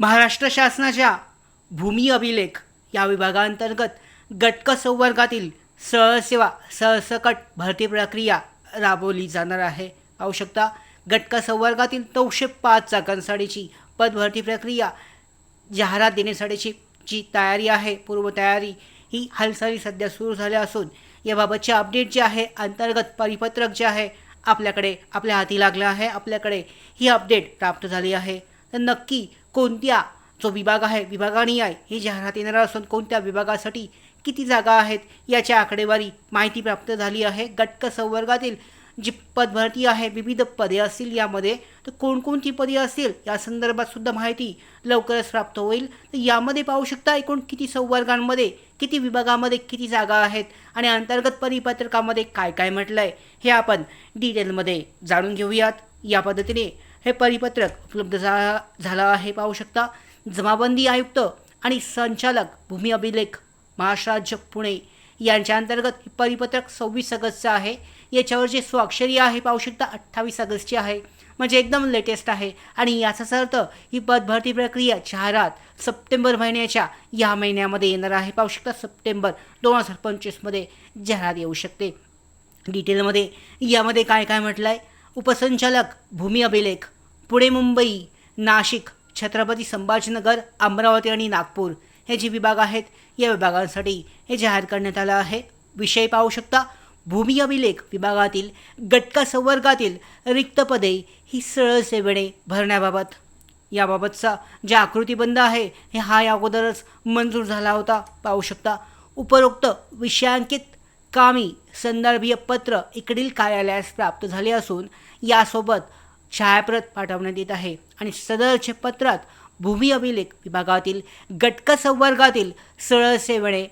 महाराष्ट्र शासनाच्या भूमी अभिलेख या विभागांतर्गत गटक संवर्गातील सहसेवा सहसकट भरती प्रक्रिया राबवली जाणार आहे. पाहू शकता गटक संवर्गातील नऊशे पाच जागांसाठीची पदभरती प्रक्रिया जाहिरात देण्यासाठीची जी तयारी आहे. पूर्वतयारी ही हालचाली सध्या सुरू झाल्या असून याबाबतचे अपडेट जे आहे अंतर्गत परिपत्रक जे आहे आपल्याकडे आपल्या हाती लागलं आहे. आपल्याकडे ही अपडेट प्राप्त झाली आहे. तर नक्की कोणत्या जो विभाग आहे विभागाणी आहे ही जाहिरात येणार असून कोणत्या विभागासाठी किती जागा आहेत याची आकडेवारी माहिती प्राप्त झाली आहे. गटक संवर्गातील जी पदभरती आहे विविध पदे असतील यामध्ये तर कोणकोणती पदे असतील या संदर्भात सुद्धा माहिती लवकरच प्राप्त होईल. तर यामध्ये पाहू शकता एकूण किती संवर्गांमध्ये किती विभागामध्ये किती जागा आहेत आणि अंतर्गत परिपत्रकामध्ये काय काय म्हटलं आहे हे आपण डिटेलमध्ये जाणून घेऊयात. या पद्धतीने हे परिपत्रक उपलब्ध झा झालं आहे. पाहू शकता जमाबंदी आयुक्त आणि संचालक भूमी अभिलेख महाराष्ट्र पुणे यांच्या अंतर्गत हे परिपत्रक सव्वीस ऑगस्टचं आहे. याच्यावर जे स्वाक्षरी आहे पाहू शकता अठ्ठावीस ऑगस्टची आहे. म्हणजे एकदम लेटेस्ट आहे. आणि याचाच अर्थ ही पदभरती प्रक्रिया जाहिरात सप्टेंबर महिन्याच्या या महिन्यामध्ये येणार आहे. पाहू शकता सप्टेंबर दोन हजार पंचवीसमध्ये जाहिरात येऊ शकते. डिटेलमध्ये यामध्ये काय काय म्हटलं आहे उपसंचालक भूमी अभिलेख पुणे मुंबई नाशिक छत्रपती संभाजीनगर अमरावती आणि नागपूर हे जे विभाग आहेत या विभागांसाठी हे जाहीर करण्यात आलं आहे. विषय पाहू शकता भूमी अभिलेख विभागातील गटका संवर्गातील रिक्त पदे ही सरळ सेवेने भरण्याबाबत. याबाबतचा जे आकृतीबंध आहे हे हा या अगोदरच मंजूर झाला होता. पाहू शकता उपरोक्त विषयांकित कामी संदर्भीय पत्र इकडील कार्यालयास प्राप्त झाले असून यासोबत छायाप्रत पाठवण्यात येत आहे. आणि सदरचे पत्रात भूमी अभिलेख विभागातील गटक संवर्गातील सरळ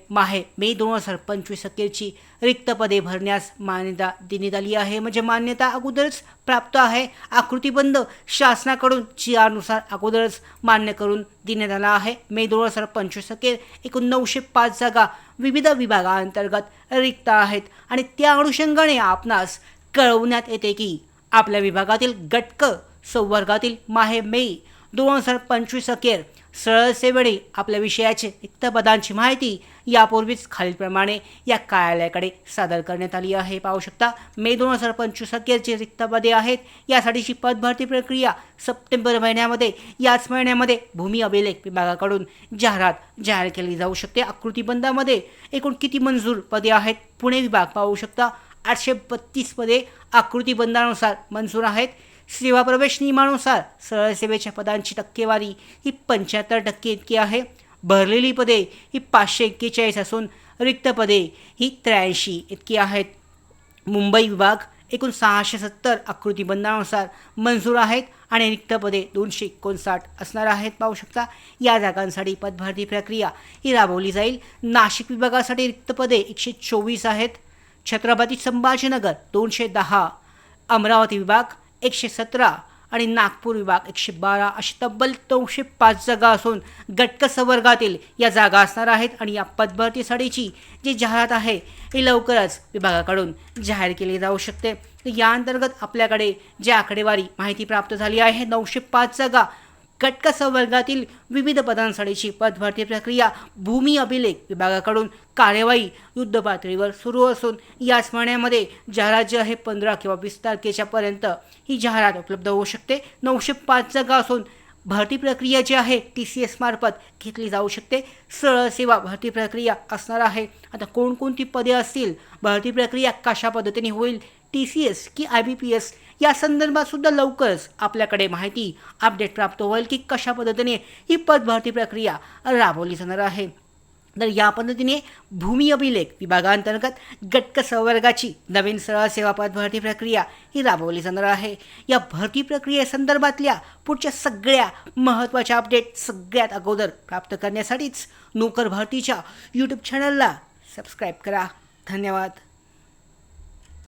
माहे मे दोन हजार पंचवीस अखेरची रिक्त पदे भरण्यास मान्यता देण्यात आली आहे. म्हणजे मान्यता अगोदरच प्राप्त आहे. आकृतीबंध शासनाकडून जी आरनुसार अगोदरच मान्य करून देण्यात आला आहे. मे दोन हजार पंचवीस अखेर एकूण नऊशे पाच जागा विविध विभागांतर्गत रिक्त आहेत. आणि त्या अनुषंगाने आपणास कळवण्यात येते की आपल्या विभागातील गटक संवर्गातील माहे मे दोन हजार पंचवीस अखेर सरळ आपल्या विषयाचे रिक्त पदांची माहिती यापूर्वीच खालीलप्रमाणे या कार्यालयाकडे सादर करण्यात आली आहे. पाहू शकता मे दोन हजार पंचवीस अखेरची रिक्त पदे आहेत. यासाठीची पदभरती प्रक्रिया सप्टेंबर महिन्यामध्ये याच महिन्यामध्ये भूमी अभिलेख विभागाकडून जाहिरात जाहीर केली जाऊ शकते. आकृतीबंधामध्ये एकूण किती मंजूर पदे आहेत? पुणे विभाग पाहू शकता आठशे बत्तीस पदे आकृतीबंधानुसार मंजूर आहेत. सेवा प्रवेश नियमानुसार सरळ सेवेच्या पदांची टक्केवारी ही पंच्याहत्तर टक्के इतकी आहे. भरलेली पदे ही पाचशे एक्केचाळीस असून रिक्त पदे ही त्र्याऐंशी इतकी आहेत. मुंबई विभाग एकूण सहाशे सत्तर आकृतीबंधानुसार मंजूर आहेत आणि रिक्त पदे दोनशे एकोणसाठ असणार आहेत. पाहू शकता या जागांसाठी पदभरती प्रक्रिया ही राबवली जाईल. नाशिक विभागासाठी रिक्त पदे एकशे चोवीस आहेत. छत्रपती संभाजीनगर दोनशे दहा अमरावती विभाग एकशे सतरा आणि नागपूर विभाग एकशे बारा अशी तब्बल नऊशे पाच जागा असून गटक संवर्गातील या जागा असणार आहेत आणि या पदभरतीसाठीची जी जाहिरात आहे ही लवकरच विभागाकडून जाहीर केली जाऊ शकते. या अंतर्गत आपल्याकडे जी आकडेवारी माहिती प्राप्त झाली आहे नऊशे पाच जागा गटक संवर्गातील विविध पदांसाठीची पदभरती प्रक्रिया भूमी अभिलेख विभागाकडून कार्यवाही युद्ध पातळीवर सुरू असून याच महिन्यामध्ये जाहिरात जे आहे पंधरा किंवा वीस तारखेच्या पर्यंत ही जाहिरात उपलब्ध होऊ शकते. नऊशे पाच जागा असून भरती प्रक्रिया जी आहे टी सी एस मार्फत घेतली जाऊ शकते. सरळ सेवा भरती प्रक्रिया असणार आहे. आता कोणकोणती पदे असतील? भरती प्रक्रिया कशा पद्धतीने होईल? टी सी एस की आय बी पी एस या संदर्भातसुद्धा लवकरच आपल्याकडे माहिती अपडेट प्राप्त होईल की कशा पद्धतीने ही पदभरती प्रक्रिया राबवली जाणार आहे. तर या पद्धतीने भूमी अभिलेख विभागांतर्गत गटक संवर्गाची नवीन सरळ सेवा पदभरती प्रक्रिया ही राबवली जाणार आहे. या भरती प्रक्रियेसंदर्भातल्या पुढच्या सगळ्या महत्त्वाच्या अपडेट सगळ्यात अगोदर प्राप्त करण्यासाठीच नोकर भरतीच्या यूट्यूब चॅनलला सबस्क्राईब करा. धन्यवाद.